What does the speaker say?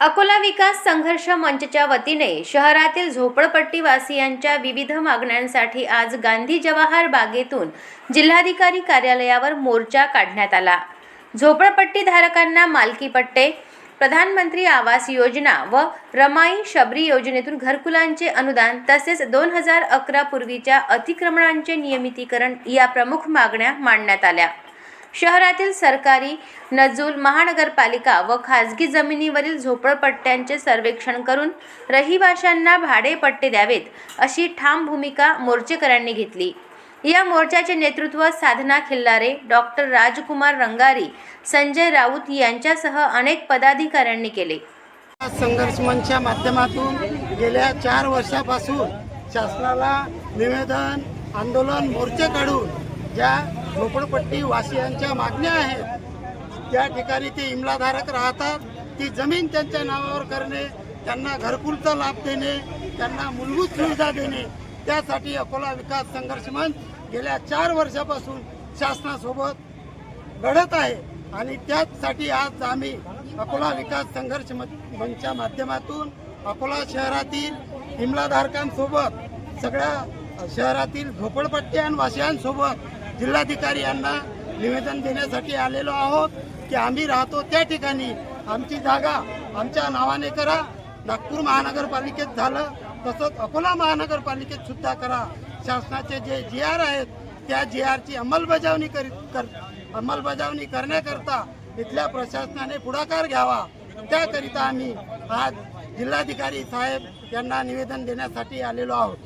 अकोला विकास संघर्ष मंचच्या वतीने शहरातील झोपडपट्टीवासियांच्या विविध मागण्यांसाठी आज गांधी जवाहर बागेतून जिल्हाधिकारी कार्यालयावर मोर्चा काढण्यात आला. झोपडपट्टीधारकांना मालकी पट्टे प्रधानमंत्री आवास योजना व रमाई शबरी योजनेतून घरकुलांचे अनुदान तसेच दोन हजार अकरा पूर्वीच्या अतिक्रमणांचे नियमितीकरण या प्रमुख मागण्या मांडण्यात आल्या. शहरातील सरकारी नजूल महानगरपालिका व खाजगी जमिनीवरील झोपडपट्ट्यांचे सर्वेक्षण करून रहिवाशांना भाडेपट्टे द्यावेत अशी ठाम भूमिका मोर्चेकऱ्यांनी घेतली. या मोर्चाचे नेतृत्व साधना खिल्लारे डॉक्टर राजकुमार रंगारी संजय राऊत यांच्यासह अनेक पदाधिकाऱ्यांनी केले. संघर्ष मंचच्या माध्यमातून गेल्या चार वर्षापासून शासनाला निवेदन आंदोलन मोर्चे काढून ज्या झोपडपट्टी वासियांच्या मागण्या आहेत. त्या ठिकाणी ते इमलाधारक राहतात. ती जमीन त्यांच्या नावावर करणे त्यांना घरकुलचा लाभ देणे त्यांना मूलभूत सुविधा देणे त्यासाठी अकोला विकास संघर्ष मंच गेल्या चार वर्षापासून शासनासोबत घडत आहे. आणि त्याचसाठी आज आम्ही अकोला विकास संघर्ष मंचच्या माध्यमातून अकोला शहरातील इमलाधारकांसोबत सगळ्या शहरातील झोपडपट्टी आणि वासियांसोबत जिल्हाधिकारी यांना निवेदन देण्यासाठी आलेलो आहोत की आम्ही राहतो त्या ठिकाणी. आमची जागा आमच्या नावाने करा. नागपूर महानगरपालिकेत झालं. तसंच अकोला महानगरपालिकेत सुद्धा करा. शासनाचे जे जी आर आहेत त्या जी आरची अंमलबजावणी करीत कर अंमलबजावणी करण्याकरता इथल्या प्रशासनाने पुढाकार घ्यावा. त्याकरिता आम्ही आज जिल्हाधिकारी साहेब यांना निवेदन देण्यासाठी आलेलो आहोत.